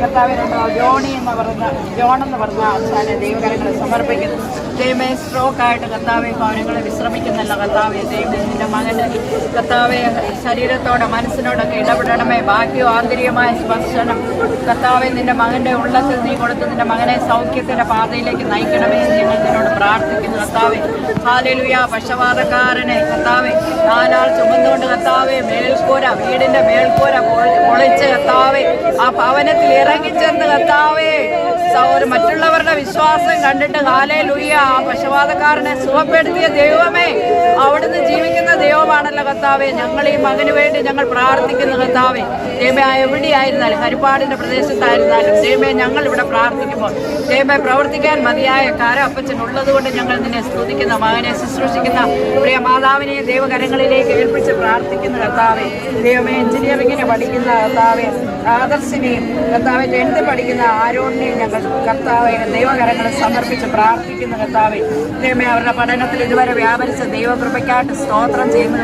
കർത്താവെ നമ്മൾ ജോണി എന്ന് പറഞ്ഞ ജോൺ എന്ന് പറഞ്ഞ അവസാനം ദൈവകരങ്ങളെ സമർപ്പിക്കുന്നു. ദൈവമേ സ്ട്രോക്ക് ആയിട്ട് കർത്താവെ ഭവനങ്ങളെ വിശ്രമിക്കുന്നല്ല കർത്താവെ. ദൈവമേ നിന്റെ മകന്റെ കർത്താവെ ശരീരത്തോടെ മനസ്സിനോടൊക്കെ ഇടപെടണമേ. ബാക്കിയോ ആന്തരികമായ സ്പർശനം. കർത്താവെ നിന്റെ മകന്റെ ഉള്ളത്തിൽ നീ കൊടുത്ത് നിന്റെ മകനെ സൗഖ്യത്തിന്റെ പാതയിലേക്ക് നയിക്കണമേ എന്ന് ഞങ്ങൾ നിന്നോട് പ്രാർത്ഥിക്കുന്നു. കർത്താവെ ഹാലലുയ പക്ഷപാതക്കാരനെ കർത്താവെ നാലാൾ ചുമന്നുകൊണ്ട് കർത്താവെ മേൽക്കൂര വീടിന്റെ മേൽക്കൂര പൊളി- പൊളിച്ച് കർത്താവെ ആ ഭവനത്തിൽ ഇറങ്ങിച്ചെന്ന് കത്താവേ സൗര മറ്റുള്ളവരുടെ വിശ്വാസം കണ്ടിട്ട് ഹാലലുയ ആ പക്ഷപാതക്കാരനെ സുഖപ്പെടുത്തിയ ദൈവമേ ദൈവമാണല്ലോ കർത്താവെ. ഞങ്ങൾ ഈ മകന് വേണ്ടി ഞങ്ങൾ പ്രാർത്ഥിക്കുന്നു കർത്താവെ. ദൈവമേ എവിടെയായിരുന്നാലും ഹരിപ്പാടിന്റെ പ്രദേശത്തായിരുന്നാലും ദൈവമേ ഞങ്ങൾ ഇവിടെ പ്രാർത്ഥിക്കുമ്പോൾ ദൈവമേ പ്രവർത്തിക്കാൻ മതിയായ കാര അപ്പച്ചൻ ഉള്ളതുകൊണ്ട് ഞങ്ങൾ നിന്നെ സ്തുതിക്കുന്ന മകനെ ശുശ്രൂഷിക്കുന്ന പ്രിയ മാതാവിനെ ദൈവകരങ്ങളിലേക്ക് ഏൽപ്പിച്ച് പ്രാർത്ഥിക്കുന്ന കർത്താവെ. ദൈവമേ എഞ്ചിനീയറിങ്ങിന് പഠിക്കുന്ന കർത്താവെ ആദർശിനെയും കർത്താവെ ടെൻത്ത് പഠിക്കുന്ന ആരോണിനെയും ഞങ്ങൾ കർത്താവെ ദൈവകരങ്ങളെ സമർപ്പിച്ച് പ്രാർത്ഥിക്കുന്ന കർത്താവെ. ദൈവമേ അവരുടെ പഠനത്തിൽ ഇതുവരെ വ്യാപരിച്ച ദൈവകൃപയ്ക്കായിട്ട് സ്തോത്രം ചെയ്യുന്ന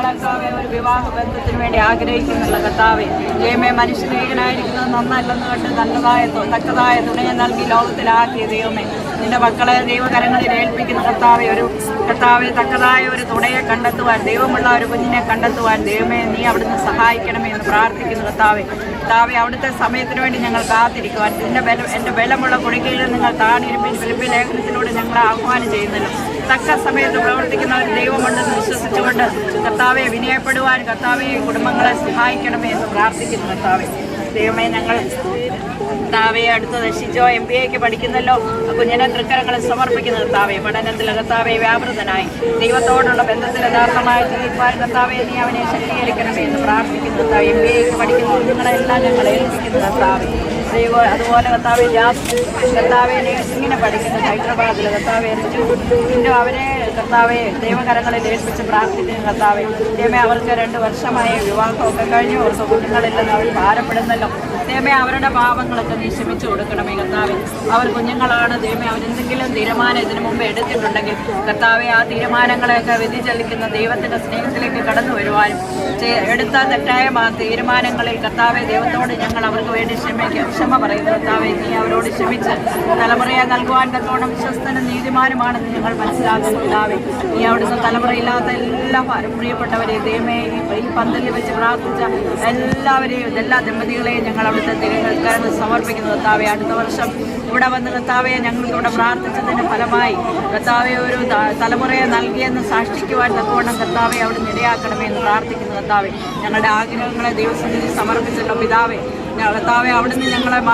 ഞങ്ങളൊക്കെ ഒരു വിവാഹ ബന്ധത്തിന് വേണ്ടി ആഗ്രഹിക്കുന്നുള്ള കർത്താവെ ദൈവമേ മനുഷ്യനേകനായിരിക്കുന്നത് നന്നല്ലെന്ന് കണ്ട് നല്ലതായ തക്കതായ തുണയെ നൽകി ലോകത്തിലാക്കിയ ദൈവമേ. നിന്റെ മക്കളെ ദൈവകരങ്ങളിൽ ഏൽപ്പിക്കുന്ന കർത്താവെ ഒരു കർത്താവെ തക്കതായ ഒരു തുണയെ കണ്ടെത്തുവാൻ ദൈവമുള്ള ഒരു കുഞ്ഞിനെ കണ്ടെത്തുവാൻ ദൈവമേ നീ അവിടുന്ന് സഹായിക്കണമേ എന്ന് പ്രാർത്ഥിക്കുന്നു കർത്താവെ. കർത്താവെ അവിടുത്തെ സമയത്തിന് വേണ്ടി ഞങ്ങൾ കാത്തിരിക്കുവാൻ നിന്റെ ബലം എന്റെ ബലമുള്ള കുടിക്കയിൽ നിങ്ങൾ താണിരുമ്പിൽ ലേഖനത്തിലൂടെ ഞങ്ങളെ ആഹ്വാനം ചെയ്യുന്നല്ലോ. തക്ക സമയത്ത് പ്രവർത്തിക്കുന്ന ഒരു ദൈവമുണ്ടെന്ന് വിശ്വസിച്ചുകൊണ്ട് കർത്താവെ വിനയപ്പെടുവാൻ കർത്താവെ കുടുംബങ്ങളെ സഹായിക്കണമേ എന്ന് പ്രാർത്ഥിക്കുന്നു കർത്താവെ. ദൈവമേ ഞങ്ങൾ കർത്താവെ അടുത്ത് ദർശിച്ചോ എം ബി എക്ക് പഠിക്കുന്നല്ലോ കുഞ്ഞിനെ തൃക്കരങ്ങളെ സമർപ്പിക്കുന്ന കർത്താവെ. പഠനത്തിൽ കർത്താവെ വ്യാപൃതനായി. ദൈവത്തോടുള്ള ബന്ധത്തിൽ യഥാർത്ഥമായി ജീവിക്കുവാൻ കർത്താവെ നീ അവനെ ശക്തീകരിക്കണമേ എന്ന് പ്രാർത്ഥിക്കുന്നു എം ബി എക്ക് പഠിക്കുന്ന കുഞ്ഞുങ്ങളെല്ലാം ഞങ്ങളെ ഏൽപ്പിക്കുന്നു കർത്താവെ. ദൈവ അതുപോലെ കർത്താവെ ജാസ് കർത്താവെ നേഴ്സിങ്ങിനെ പഠിക്കുന്നത് ഹൈദരാബാദിൽ കർത്താവെ പിന്നെ അവരെ കർത്താവെ ദൈവകരങ്ങളിൽ ഏൽപ്പിച്ച് പ്രാർത്ഥിക്കുന്നു കർത്താവെ ദൈവമേ അവർക്ക് രണ്ട് വർഷമായി വിവാഹമൊക്കെ കഴിഞ്ഞു അവർക്ക് കുഞ്ഞുങ്ങളില്ലെന്ന് അവർ ഭാരപ്പെടുന്നല്ലോ. ദൈവമേ അവരുടെ പാപങ്ങളൊക്കെ നീ ക്ഷമിച്ചു കൊടുക്കണമേ കർത്താവെ. അവർ കുഞ്ഞുങ്ങളാണ് ദൈവമേ അവരെന്തെങ്കിലും തീരുമാനം ഇതിനു മുമ്പ് എടുത്തിട്ടുണ്ടെങ്കിൽ കർത്താവെ ആ തീരുമാനങ്ങളെയൊക്കെ വ്യതിചലിക്കുന്ന ദൈവത്തിന്റെ സ്നേഹത്തിലേക്ക് കടന്നു വരുവാനും എടുത്ത തെറ്റായ തീരുമാനങ്ങളിൽ കർത്താവെ ദൈവത്തോട് ഞങ്ങൾ അവർക്ക് വേണ്ടി ക്ഷമിക്കുക ക്ഷമ പറയുന്നു കർത്താവെ. നീ അവരോട് ക്ഷമിച്ച് തലമുറയെ നൽകുവാൻ തക്കോണം വിശ്വസ്തനും നീതിമാനുമാണെന്ന് ഞങ്ങൾ മനസ്സിലാക്കുന്നു. കർത്താവെ നീ അവിടുന്ന് തലമുറയില്ലാത്ത എല്ലാ ഭാരം പ്രിയപ്പെട്ടവരെ ദൈവമേ ഈ പന്തലിൽ വെച്ച് പ്രാർത്ഥിച്ച എല്ലാവരെയും എല്ലാ ദമ്പതികളെയും ഞങ്ങൾ അവിടുത്തെ തിരഞ്ഞെടുക്കാൻ സമർപ്പിക്കുന്നു. കർത്താവെ അടുത്ത വർഷം ഇവിടെ വന്ന് കർത്താവെ ഞങ്ങൾക്ക് ഇവിടെ പ്രാർത്ഥിച്ചതിന്റെ ഫലമായി കർത്താവെ ഒരു തലമുറയെ നൽകിയെന്ന് സാക്ഷിക്കുവാൻ തക്കവണ്ണം കർത്താവെ അവിടെ ഇടയാക്കണമേ എന്ന് പ്രാർത്ഥിക്കുന്നു. കർത്താവെ ഞങ്ങളുടെ ആഗ്രഹങ്ങളെ ദൈവസന്നിധി സമർപ്പിച്ചല്ലോ. പിതാവെ കർത്താവെ അവിടുന്ന് ഞങ്ങളെ